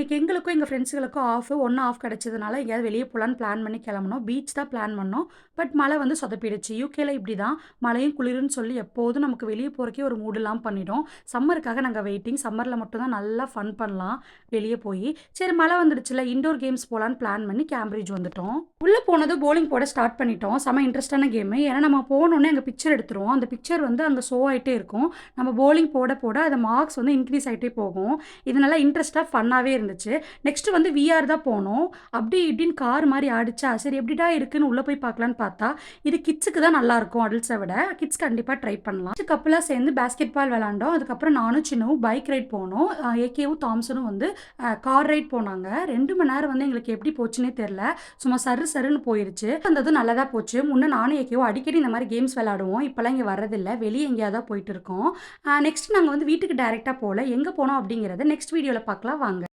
இன்னைக்கு எங்களுக்கும் எங்கள் ஃப்ரெண்ட்ஸுகளுக்கும் ஆஃப் ஒன்று ஆஃப் கிடச்சதுனால எங்கேயாவது வெளியே போகலான்னு பிளான் பண்ணி கிளம்பணும் பீச் தான் பிளான் பண்ணோம். பட் மழை வந்து சொதப்பிடுச்சு. யூகேல இப்படி தான் மழையும் குளிருன்னு சொல்லி எப்போதும் நமக்கு வெளியே போகிறக்கே ஒரு மூடெல்லாம் பண்ணிடும் சம்மருக்காக நாங்கள் வெயிட்டிங் சம்மரில் மட்டும்தான் நல்லா ஃபன் பண்ணலாம். வெளியே போய். சரி மழை வந்துடுச்சுல. இண்டோர் கேம்ஸ் போகலான்னு பிளான் பண்ணி கேம்பிரிட்ஜ் வந்துட்டோம். உள்ளே போனது போலிங் போட ஸ்டார்ட் பண்ணிட்டோம். செம இன்ட்ரெஸ்டான கேமு ஏன்னா நம்ம போனோன்னே அங்கே பிக்சர் எடுத்துருவோம். அந்த பிக்சர் வந்து அங்கே ஷோ ஆகிட்டே இருக்கும். நம்ம போலிங் போட போட அது மார்க்ஸ் வந்து இன்க்ரீஸ் ஆகிட்டே போகும். இது நல்லா இன்ட்ரெஸ்ட்டாக ஃபன்னாகவே இருந்துச்சு. நெக்ஸ்ட்டு வந்து விஆர் தான் போனோம். அப்படி இப்படின்னு கார் மாதிரி ஆடிச்சா சரி எப்படிடா இருக்குன்னு உள்ளே போய் பார்க்கலான்னு பார்த்தா இது கிட்ஸுக்கு தான் நல்லாயிருக்கும் அடல்ட்ஸை விட. கிட்ஸ் கண்டிப்பாக ட்ரை பண்ணலாம். கப்பலாக சேர்ந்து பேஸ்கெட் பால் விளாண்டோம். அதுக்கப்புறம் நானும் சின்னவும் பைக் ரைட் போனோம். ஏகேவும் தாம்சனும் வந்து கார் ரைட் போனாங்க. ரெண்டு மணி நேரம் வந்து எங்களுக்கு எப்படி போச்சுன்னே தெரில சும்மா சரு சருன்னு போயிருச்சு. அந்த இது நல்லதாக போச்சு. முன்னே நானும் ஏகேவும் அடிக்கடி இந்த மாதிரி கேம்ஸ் விளாடுவோம். இப்போல்லாம் இங்கே வர்றதில்ல. வெளியே எங்கேயாவது தான் போயிட்டு இருக்கோம். நெக்ஸ்ட் நாங்கள் வந்து வீட்டுக்கு டைரெக்டாக போகல. எங்கே போனோம் அப்படிங்கிறத நெக்ஸ்ட் வீடியோவில் பார்க்கலாம். வாங்க.